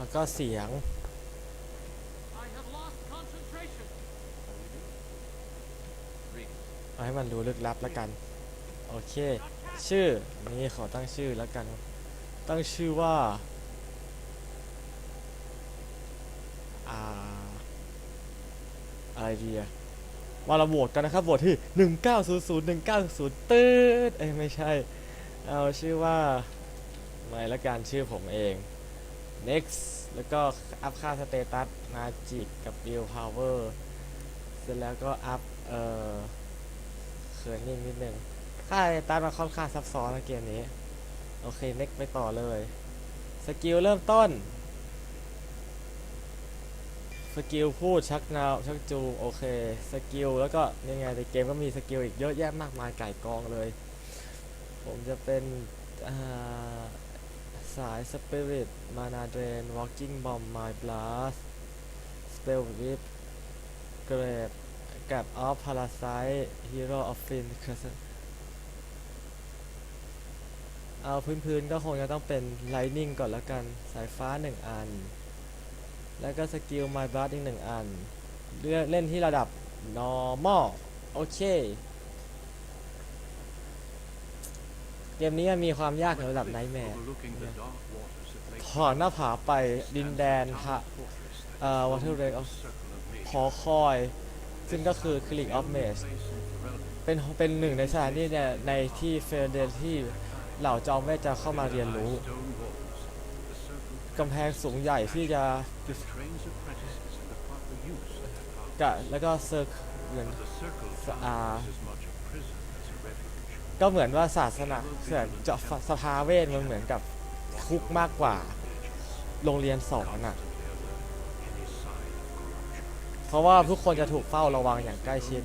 แล้วก็เสียง เอาให้มันรู้ลึกลับแล้วกัน โอเค ชื่อ นี่ขอตั้งชื่อแล้วกัน ตั้งชื่อว่า อ่า อะไรดีอะมาเราโหวตกันนะครับโหวตที่1900 1900ตืดเอ้ยไม่ใช่ เอาชื่อว่าไม่ละกันชื่อผมเอง next แล้วก็อัพค่าสเตตัสมาจิกกับ build power เสร็จแล้วก็อัพเอ่อเขินนิ่งนิดนึงค่าสเตตัสมันค่อนข้างซับซ้อนนะเกมนี้ โอเค next ไปต่อเลย สกิลเริ่มต้น สกิลพูดชักนาวชักจูงโอเค สกิลแล้วก็ยังไงในเกมก็มีสกิลอีกเยอะแยะมากมายไก่กองเลย ผมจะเป็นอ่า สายสปิริตมานาเดรนวอลกิ้งบอมไมบลัสสเปลวิปเกรดแกรบออฟพาราไซฮีโร่ออฟฟินคือเอาพื้นๆก็คงจะต้องเป็นไลนิ่งก่อนละกัน สายฟ้า 1 อัน แล้วก็สกิลไมบลัสอีก 1 อัน เลือกเล่นที่ระดับนอร์มอลโอเค เกมนี้มีความยากในระดับไนท์แมร์ถอนหน้าผาไปดินแดนค่ะเอ่อวัตถุเรกขอคอย ซึ่งก็คือคลิกออฟเมสเป็นเป็นหนึ่งในสถานที่เนี่ยในที่เฟรเดที่เหล่าจอมเวทจะเข้ามาเรียนรู้กำแพงสูงใหญ่ที่จะกะแล้วก็เซอร์เหมือนอ่า So, function uh, is as much a prison as a refuge. ก็เหมือนว่าศาสนาเสื่อจะสภาเวทมันเหมือนกับคุกมากกว่า โรงเรียนสอนอะ เพราะว่าทุกคนจะถูกเฝ้าระวังอย่างใกล้ชิด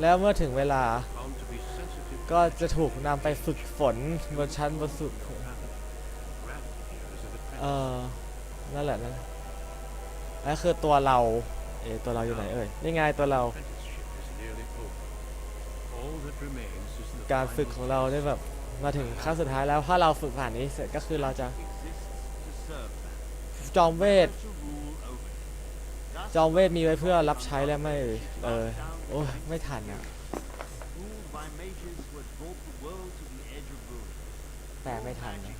แล้วเมื่อถึงเวลา ก็จะถูกนำไปฝึกฝนบนชั้นบนสุดเออนั่นแหละนั่นนั่นคือตัวเรา เอตัวเราอยู่ไหนเอ่ยนี่ไงตัวเรา การฝึกของเราได้แบบมาถึงขั้นสุดท้ายแล้วถ้าเราฝึกผ่านนี้เสร็จก็คือเราจะ จอมเวท จอมเวทมีไว้เพื่อรับใช้และไม่เออโอ้ไม่ทันอะแปลไม่ทันนะ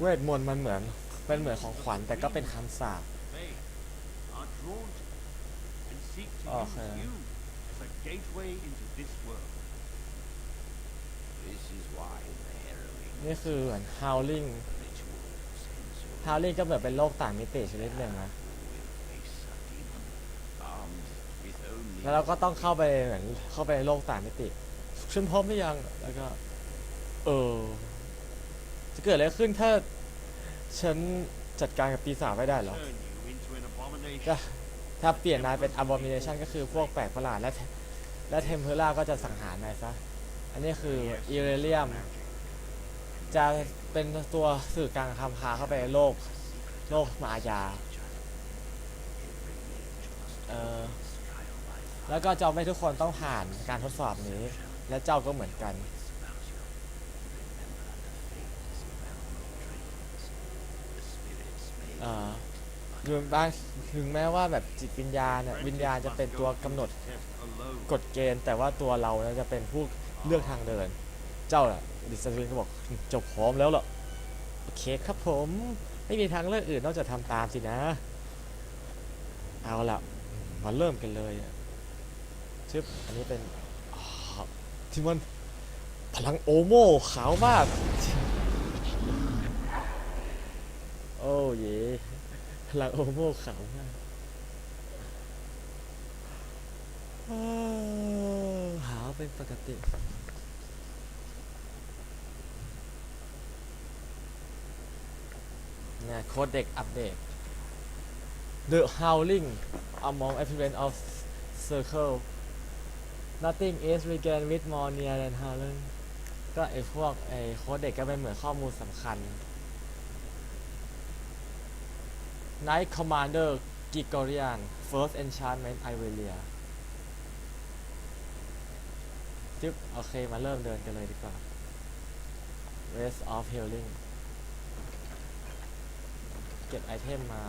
เวทมนต์มันเหมือนเป็นเหมือนของขวัญแต่ก็เป็นคำสาป faith are drawn to gateway into this world. This is why the harrowing นี่คือเหมือน howling rituals and so howling ก็เหมือนเป็นโลกต่างมิติชนิดหนึ่งนะ will face a demon armed with only แล้วเราก็ต้องเข้าไปเหมือนเข้าไปในโลกต่างมิติฉันพร้อมหรือยัง แล้วก็ เออ จะเกิดอะไรขึ้นถ้า ฉันจัดการกับปีศาจไม่ได้เหรอ Turn you into an abomination. ก็ถ้าเปลี่ยนนายเป็น abomination ก็คือพวกแปลกประหลาดและ และเทมเพล่าก็จะสังหารนายซะ อันนี้คืออิเรเลียม จะเป็นตัวสื่อกลางคำพาเข้าไปในโลก โลกมายาเออแล้วก็จอมไม่ทุกคนต้องผ่านการทดสอบนี้ และเจ้าก็เหมือนกัน เอ่อ ถึงบางถึงแม้ว่าแบบจิตวิญญาณเนี่ยวิญญาณจะเป็นตัวกำหนด Test alone. กฎเกณฑ์ แต่ว่าตัวเราเนี่ยจะเป็นผู้เลือกทางเดิน เจ้าอะดิสซินก็บอกจบพร้อมแล้วเหรอโอเคครับผมไม่มีทางเลือกอื่นนอกจากทำตามสินะ เอาละมาเริ่มกันเลยอะชึบอันนี้เป็นอ่าที่มันพลังโอโมขาวมาก โอ้เย่พ ลังโอโมขาวมากอ้าหาวเป็นปกติเนี่ยโค้ดเด็กอัปเดต The Howling among appearance of circle nothing is regained with more near than howling ก็ไอพวกไอโค้ดเด็กก็เป็นเหมือนข้อมูลสำคัญ Knight Commander Gregorian First Enchantment Ivelia จึ๊บโอเคมาเริ่มเดินกันเลยดีกว่า Rest of Healing เก็บไอเทมมา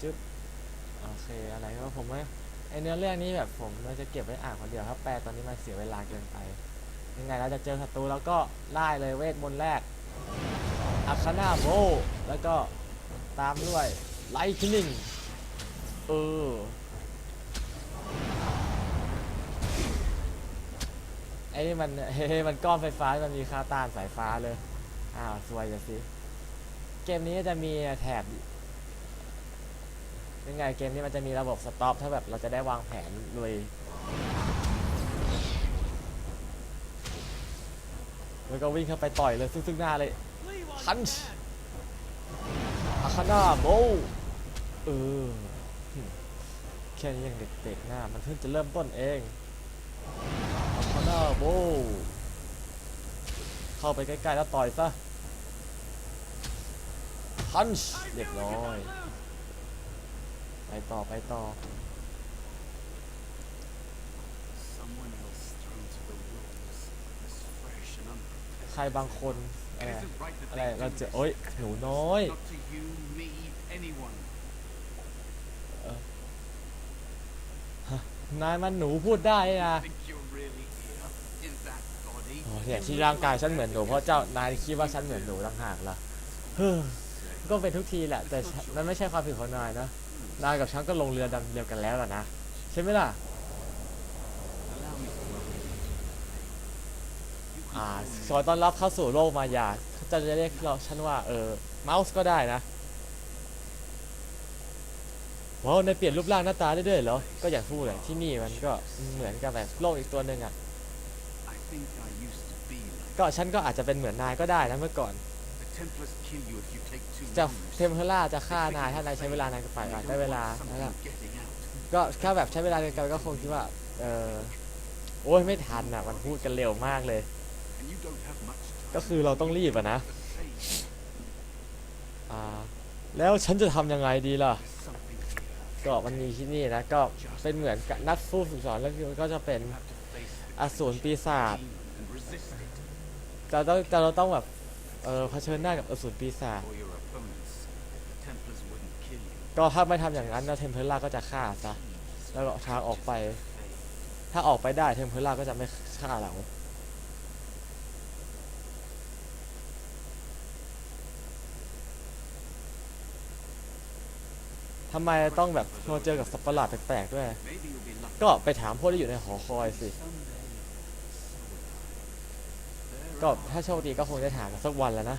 จึ๊บโอเคอะไรก็ผมว่าไอเนื้อเรื่องนี้แบบผมมันจะเก็บไว้อ่านคนเดียวถ้าแปลตอนนี้มันเสียเวลาเกินไป ยังไงเราจะเจอศัตรูแล้วก็ไล่เลยเวทมนต์แรกอัคานาโบแล้วก็ ตามด้วยไลท์นิ่งเออไอ้นี่มันเฮ้มันก้อนไฟฟ้ามันมีค่าต้านสายฟ้าเลย อ้าวสวยจะสิ เกมนี้จะมีแถบยังไงเกมนี้มันจะมีระบบสต็อปถ้าแบบเราจะได้วางแผนลุยแล้วก็วิ่งเข้าไปต่อยเลยซึ่งซึ่งหน้าเลย พันช์อา คาน่าโบเออแค่นี้ยังเด็กๆหน้ามันเพิ่งจะเริ่มต้นเองอาคาน่าโบเข้าไปใกล้ๆแล้วต่อยซะพันช์เรียบร้อย ไปต่อไปต่อใครบางคน อะไรอะไรเราเจอโอ๊ยหนูน้อยนายมันหนูพูดได้นะโอ้เนี่ยที่ร่างกายฉันเหมือนหนูเพราะเจ้านายคิดว่าฉันเหมือนหนูต่างหากล่ะเฮ้อก็เป็นทุกทีแหละ แต่ฉันมันไม่ใช่ความผิดของนายนะนายกับฉันก็ลงเรือดำเดียวกันแล้วล่ะนะ ใช่ไหมล่ะ Allow me to welcome you. You can อ่าขอต้อนรับเข้าสู่โลกมายาจะจะเรียกเราฉันว่าเออเมาส์ก็ได้นะว้าวนเปลี่ยนรูปร่างหน้าตาได้ด้วยเหรอ ก็อย่างพูดเลยที่นี่มันก็เหมือนกับแบบโลกอีกตัวหนึ่งอะ like ก็ฉันก็อาจจะเป็นเหมือนนายก็ได้นะเมื่อก่อนจะเทมเพล่าจะฆ่านายถ้านายใช้เวลานานกินไป They อาจ don't ได้เวลานั่นแหละก็แค่แบบใช้เวลาเกินก็คงคิดว่า เออโอ้ยไม่ทันอะ มันพูดกันเร็วมากเลย ก็คือเราต้องรีบอะนะอ่าแล้วฉันจะทำยังไงดีล่ะ ก็มันมีที่นี่นะ ก็เป็นเหมือนกับนักสู้ฝึกสอนแล้วก็จะเป็นอสูรปีศาจเราต้องแต่เราต้องแบบเออเผชิญหน้ากับอสูรปีศาจก็ถ้าไม่ทำอย่างนั้นนะเทมเพล่าก็จะฆ่าซะแล้วทางออกไป ถ้าออกไปได้เทมเพล่าก็จะไม่ฆ่าเรา ทำไมต้องแบบมาเจอกับสัตว์ประหลาดแปลกๆด้วย ก็ไปถามพวกที่อยู่ในหอคอยสิ ก็ถ้าโชคดีก็คงได้ถามกันสักวันแล้วนะ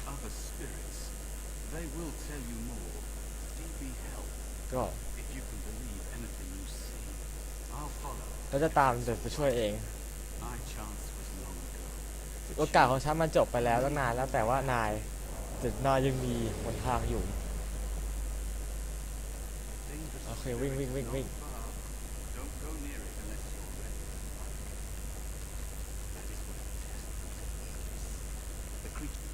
ก็เราจะตามเดินไปช่วยเอง โอกาสของฉันมันจบไปแล้วตั้งนานแล้วแต่ว่านายแต่นายยังมีหนทางอยู่ That is where the test is. The creature.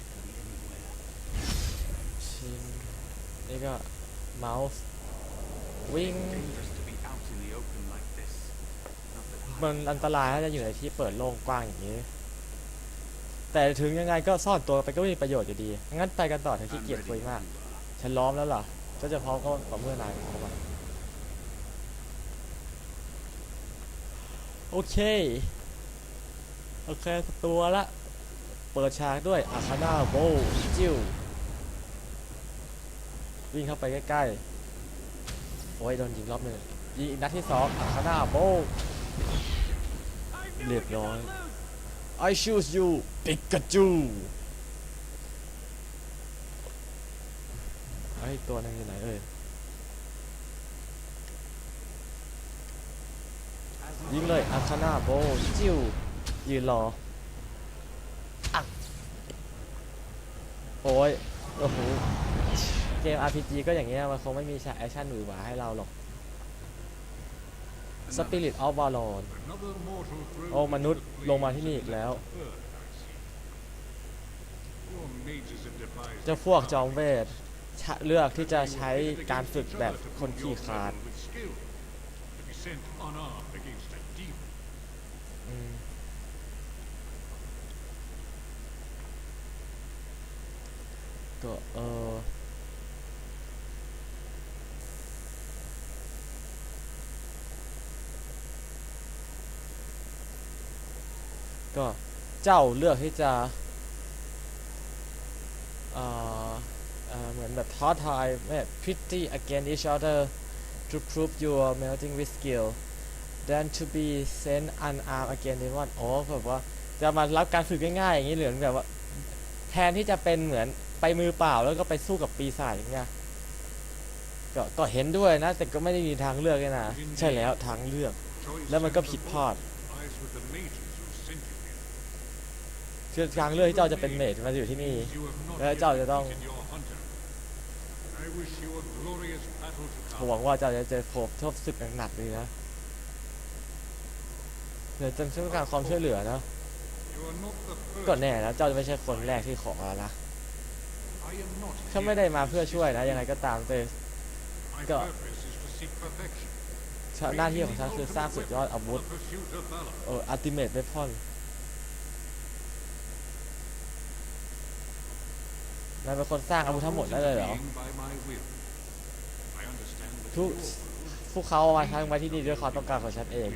It can be anywhere. ชินนี่ก็เมาส์วิ่งมันอันตรายถ้าจะอยู่ในที่เปิดโล่งกว้างอย่างนี้ แต่ถึงยังไงก็ซ่อนตัวไปก็ไม่มีประโยชน์อยู่ดี งั้นไปกันต่อเถอขี้เกียจคุยมาก ฉันล้อมแล้วเหรอ ฉันจะพร้อมก็ต่อเมื่อนายพร้อมอะโอเค โอเค ตัวละ เปิดฉากด้วยอาคาน่าโบจิ้ววิ่งเข้าไปใกล้ๆ โอ้ย โดนยิงรอบหนึ่งยิงนัดที่สองอาคาน่าโบเรียบร้อย I choose you ปิกาจูไอ้ยตัวนั้นอยู่ไหนเอ่ยยิงเลยอาคานาโบจิ้วยืนรออะโอ้ยโอ้โหเกม RPG ก็อย่างเงี้ยมันคงไม่มีฉากแอคชั่นหวือหวาให้เราหรอก Spirit of Valor โอ้มนุษย์ลงมาที่นี่อีกแล้ว เจ้าพวกจอมเวท เลือกที่จะใช้การฝึกแบบคนขี้คาดก็เออก็เจ้าเลือกที่จะเอ่อ อ่อเหมือนแบบท้าทายแบบ pretty against each other to prove your melting with skill than to be sent unarmed against demon อ๋อแบบว่าจะมารับการฝึกง่ายๆอย่างนี้เหลือนแบบว่า แทนที่จะเป็นเหมือนไปมือเปล่าแล้วก็ไปสู้กับปีศาจอย่างเงี้ยก็ก็เห็นด้วยนะ แต่ก็ไม่ได้มีทางเลือกเลยนะ ใช่แล้วทางเลือก แล้วมันก็ผิดพลาด lies with the mages who sent you here. คือทางเลือกที่เจ้าจะเป็นเมจมาอยู่ที่นี่ แล้วเจ้าจะต้อง defeated your hunter. I wish you a glorious battle to หวังว่าเจ้าจะเจอโคบทบศึกหนักๆเลยนะเดี๋ยวจะต้องการความช่วยเหลือนะ ก็แน่นะเจ้าจะไม่ใช่คนแรกที่ขอแล้วนะถ้าไม่ได้มาเพื่อช่วยนะยังไงก็ตามแต่ My Go. purpose is to seek perfection. หน้าที่ของฉันคือสร้างสุดยอดอาวุธเอออัลติเมทเวพอน นายเป็นคนสร้างอาวุธทั้งหมดได้เลยเหรอทุกพวกเขาเอามาทั้งมาที่นี่ด้วยความต้องการของฉันเอง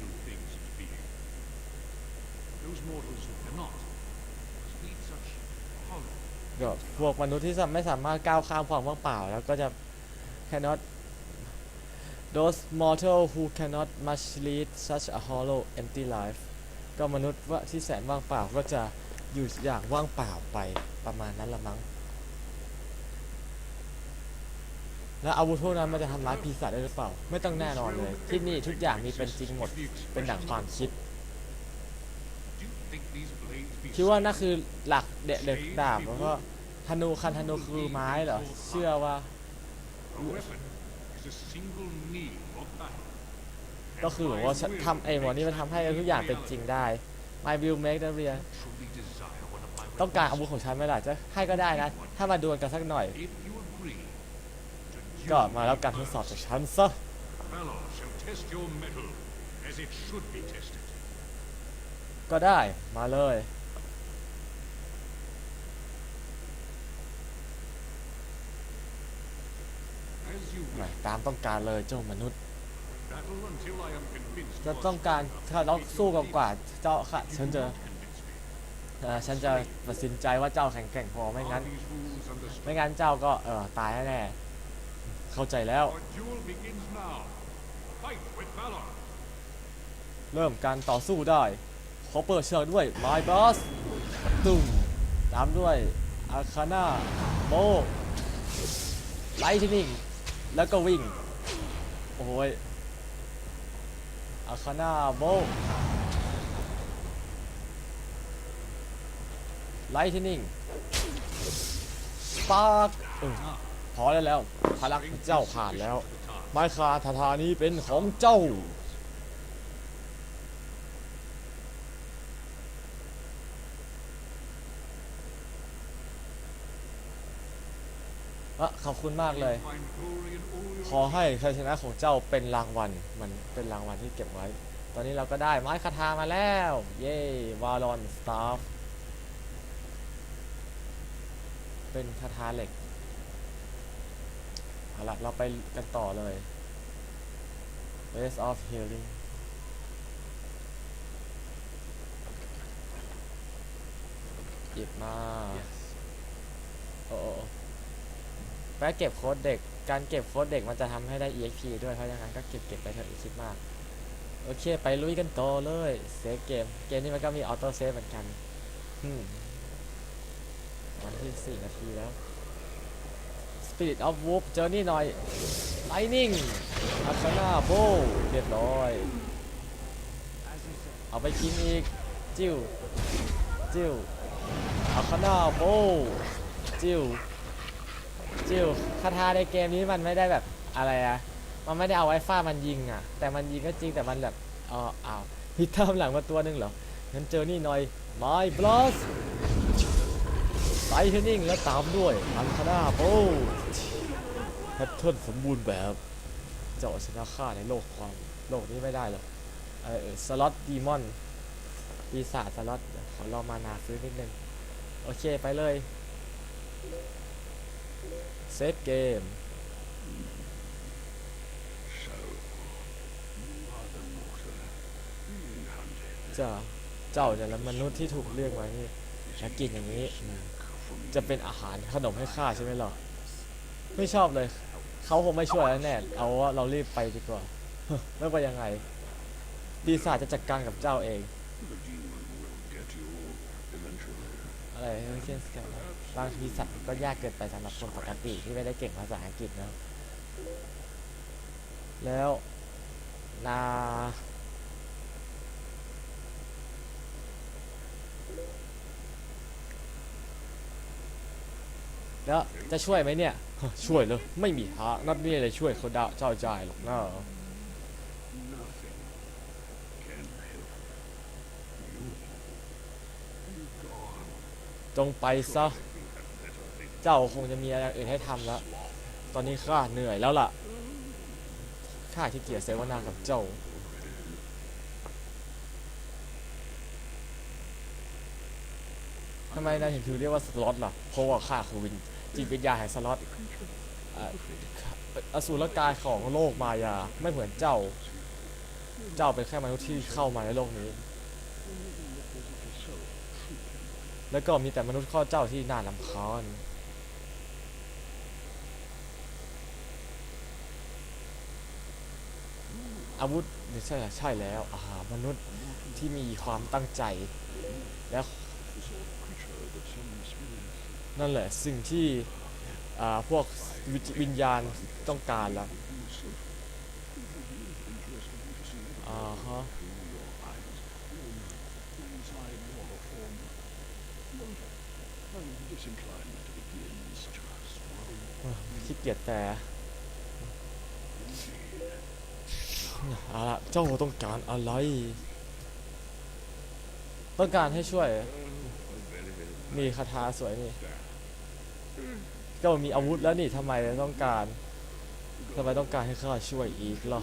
ก็พวกมนุษย์ที่ไม่สามารถก้าวข้ามความว่างเปล่า แล้วก็จะ cannot those mortal who cannot much lead such a hollow empty life ก็มนุษย์ว่าที่แสนว่างเปล่าก็จะอยู่อย่างว่างเปล่าไปประมาณนั้นละมั้ง แล้วอาวุธพวกนั้นมันจะทำร้ายปีศาจได้หรือเปล่า ไม่ต้องแน่นอนเลย ที่นี่ทุกอย่างมีเป็นจริงหมด เป็นดั่งความคิด คิดว่านั่นคือหลักเด็ดเด็กดาบแล้วก็ธนูคันธนูคือไม้เหรอ เชื่อว่าก็คือแบบว่าทำไอ้หมอนี่มันทำให้ทุกอย่างเป็นจริงได้ My will make the real ต้องการอาวุธของฉันไหมล่ะจะให้ก็ได้นะ ถ้ามาดวลกันสักหน่อย If you agree to ก็ duel มาแล้วการทดสอบจากฉันซะ Valor shall test your metal as it should be tested. ก็ได้มาเลย As you แหม่ wish. ตามต้องการเลยเจ้ามนุษย์ Battle until I am convinced. จะ you are ต้องการ strong ถ้าต้อง enough. สู้กับกว่าเจ้าค่ะ If ฉัน you จะ do not convince me, เอ่อฉันจะตัดสินใจว่าเจ้าแข็งแกร่งพอไม่งั้น are these rules understood? ไม่งั้นเจ้าก็เออตายแน่ๆ เข้าใจแล้ว เริ่มการต่อสู้ได้ ขอเปิดเชิงด้วย My Boss ตุ้มตามด้วยอาคาน่าโมไลท์นิ่งแล้วก็วิ่ง โอ้ยอาคาน่าโมไลท์นิ่งสปาร์กพอได้แล้ว พลังของเจ้าผ่านแล้ว ไม้คาถาธานี้เป็นของเจ้า อะขอบคุณมากเลย ขอให้ชัยชนะของเจ้าเป็นรางวัล มันเป็นรางวัลที่เก็บไว้ ตอนนี้เราก็ได้ไม้คาทามาแล้ว เย้ วาลอนสตาฟ เป็นคาถาเหล็ก ละเราไปกันต่อเลย Race of Healing หยิบมาโอ้โอ้โอ้แปะเก็บโค้ดเด็ก การเก็บโค้ดเด็กมันจะทำให้ได้ EXP ด้วยเพราะฉะนั้นก็เก็บเก็บไปเถอะอย่าคิดมาก โอเค ไปลุยกันต่อเลย เซฟเกม เกมนี้มันก็มีออโต้เซฟเหมือนกันอืมวันที่4นาทีแล้ว Spirit of Wolf เจอนี่หน่อย Lightning อัคนาโบเรียบร้อย เอาไปกินอีก จิ้ว จิ้วอัคนาโบจิ้ว จิ้วคาถาในเกมนี้มันไม่ได้แบบอะไรอะมันไม่ได้เอาไว้ฟาดมันยิงอะแต่มันยิงก็จริงแต่มันแบบเอออ้าวมีตามหลังมาตัวหนึงเหรองั้นเจอนี่หน่อย My Blast ไซเทนิ่งแล้วตามด้วยอันคานาโบแพทเทิร์นสมบูรณ์แบบเจ้าชนะข้าในโลกความโลกนี้ไม่ได้หรอกเออสล็อตดีมอนปีศาจสล็อตเดี๋ยวขอรอมานาซื้อนิดนึง โอเคไปเลยเซฟเกมเจ้าเจ้าเนี่ยและมนุษย์ที่ถูกเรียกมานี่ถ้ากินอย่างนี้ จะเป็นอาหารขนมให้ข้าใช่ไหมล่ะไม่ชอบเลย เขาคงไม่ช่วยแล้วแน่เอาว่าเรารีบไปดีกว่า ไม่ว่ายังไงปีศาจจะจัดการกับเจ้าเอง อะไรไม่เช่นกันบางทีสัตว์ก็ยากเกินไปสำหรับคนปกติที่ไม่ได้เก่งภาษาอังกฤษนะ แล้วนา แล้วจะช่วยไหมเนี่ย ช่วยเลยไม่มีทานัดนี่เลยช่วยเขาดาเจ้าจ่ายหรอกนะจงไปซะ เจ้าคงจะมีอะไรอื่นให้ทำแล้ว ตอนนี้ข้าเหนื่อยแล้วล่ะ ข้าที่เกียจเสวนากับเจ้า ทำไมนายถึงถือเรียกว่าสล็อตล่ะ เพราะว่าข้าคือวิญ จิตวิญญาณแห่งสล็อตอสูรกายของโลกมายาไม่เหมือนเจ้า เจ้าเป็นแค่มนุษย์ที่เข้ามาในโลกนี้ แล้วก็มีแต่มนุษย์ข้อเจ้าที่น่าลำคาญอาวุธใช่ใช่แล้วอาหามนุษย์ที่มีความตั้งใจและ นั่นแหละสิ่งที่พวกวิญวิญญาณต้องการแล้วอ่าฮะขี้เกียจแต่เอาละเจ้าต้องการอะไร ต้องการให้ช่วย มีคาถาสวยนี่เจ้ามีอาวุธแล้วนี่ทำไมต้องการทำไมต้องการให้ข้าช่วยอีกล่ะ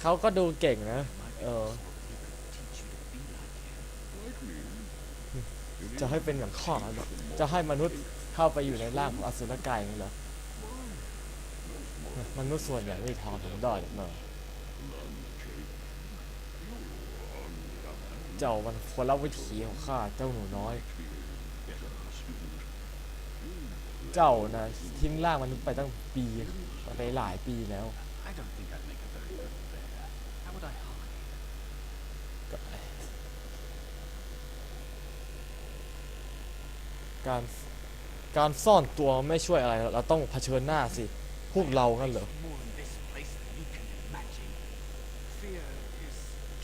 เขาก็ดูเก่งนะ เออ จะให้เป็นอย่างข้าเหรอจะให้มนุษย์เข้าไปอยู่ในร่างของอสุรกายงนี้เหรอ มนุษย์ส่วนใหญ่ไม่มีทางดอกเนอะ เจ้ามันคนละวิถีของข้าเจ้าหนูน้อย เจ้านะทิ้งร่างมันษย์ไปตั้งปีไปหลายปีแล้ว I don't think I'd make a very good bear. How would I hide? การการซ่อนตัวไม่ช่วยอะไร เราต้องเผชิญหน้าสิ พวกเรากันเหรอ More in this place than you can imagine. Fear is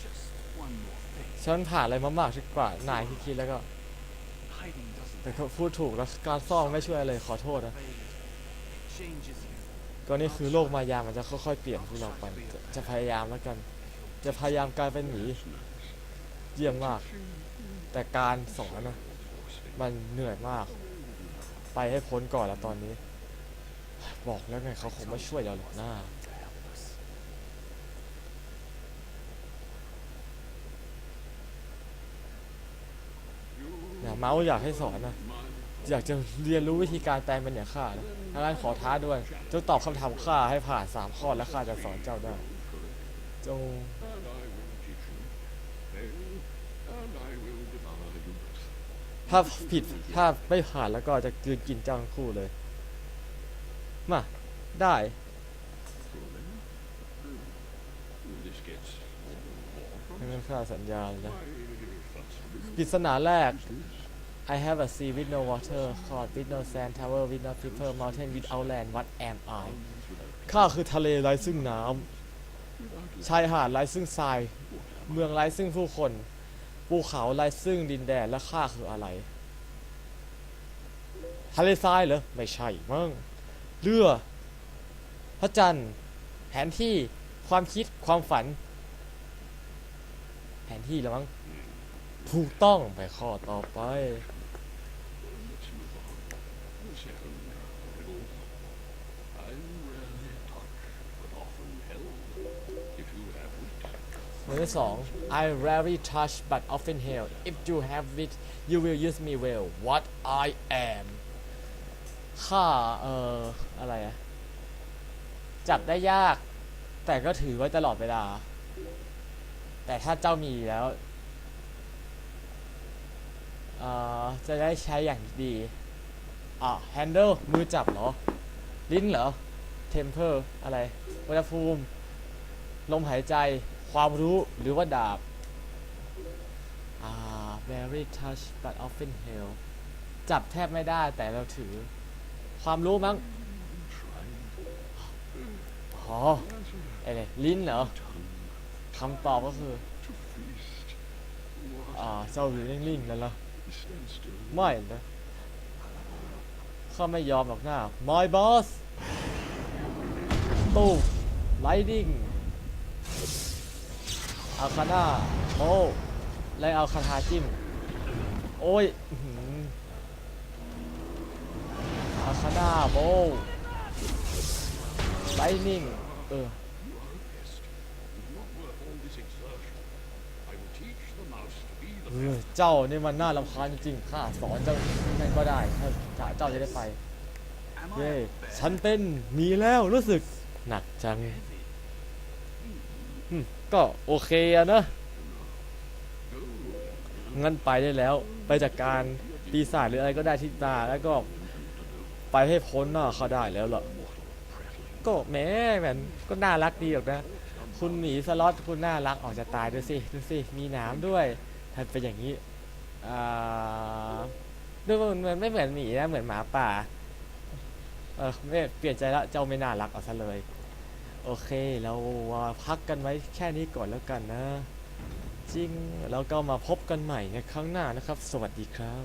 just one more thing. ฉันผ่านอะไรมามากที่กว่านายที่คิดแล้วก็ แต่เขาพูดถูกแล้วการซ่อนไม่ช่วยอะไรขอโทษนะก็นี่คือโลกมายามันจะค่อยๆเปลี่ยนพวกเราไปจะจะพยายามแล้วกัน จะพยายามกลายเป็นหมีเยี่ยมมาก แต่การสอนนะมันเหนื่อยมาก ไปให้พ้นก่อนแล้วตอนนี้ บอกแล้วไงเขาคงไม่ช่วยเราหรอกนะอย่า เมาส์อยากให้สอนนะอยากจะเรียนรู้วิธีการแปลงเป็นอย่างข้านะถ้างั้นขอท้าด้วยจงตอบคำถามข้าให้ผ่านสามข้อแล้วข้าจะสอนเจ้าได้ จงถ้าผิดถ้าไม่ผ่านแล้วก็จะกืนกินเจ้าทั้งคู่เลย มา ได้งั้นข้าสัญญาเลยนะปริศนาแรก I have a sea with no water court with no sand tower with no people mountain without land what am I ข้าคือทะเลไร้ซึ่งน้ำชายหาดไร้ซึ่งทราย เมืองไร้ซึ่งผู้คน ภูเขาไร้ซึ่งดินแดนและข้าคืออะไร ทะเลทรายเหรอ ไม่ใช่มั้งเรือ พระจันทร์ แผนที่ ความคิด ความฝัน แผนที่แล้วมั้ง ถูกต้องไปข้อต่อไป If เรื่อที่สอง I rarely touch but often hail if you have it you will use me well what I am ข้าเอ่ออะไรอะจับได้ยาก แต่ก็ถือไว้ตลอดเวลา แต่ถ้าเจ้ามีแล้วเอ่อจะได้ใช้อย่างดี อะ handle มือจับเหรอ ลิ้นเหรอ temper อะไรอุณหภูมิ ลมหายใจ ความรู้หรือว่าดาบ อ่า very touch but often held จับแทบไม่ได้แต่เราถือ ความรู้มั้งอ๋อไอ้เนี่ยลิ้นเหรอคำตอบก็คือ อ่า เจ้าอยู่นิ่งๆนั่นเหรอไม่นะข้าไม่ยอมหรอกหน้า my boss ตู้ lightning อาคาน่าโอ้แล้วเอาคาถาจิ้ม โอ้ยอาคาน่าโบไลนิ่งเออเจ้านี่มันน่ารำคาญจริงๆข้าสอนเจ้านั่นก็ได้ถ้าเจ้าจะได้ไป เย้ ฉันเป็นมีแล้วรู้สึกหนักจัง ก็โอเคอะนะงั้นไปได้แล้ว ไปจัดการปีศาจหรืออะไรก็ได้ที่ตาแล้วก็ไปให้พ้นหน้าเขาได้แล้วล่ะก็แหม้แมนก็น่ารักดีหรอกนะ คุณหมีสล็อตคุณน่ารักออกจะตายดูสิดูสิมีหนามด้วยถ้าเป็นอย่างนี้อ่าดูมันมันไม่เหมือนหมีนะเหมือนหมาป่า เออไม่เปลี่ยนใจละเจ้าไม่น่ารักเอาซะเลย โอเคเราพักกันไว้แค่นี้ก่อนแล้วกันนะ จริงแล้วก็มาพบกันใหม่ในครั้งหน้านะครับ สวัสดีครับ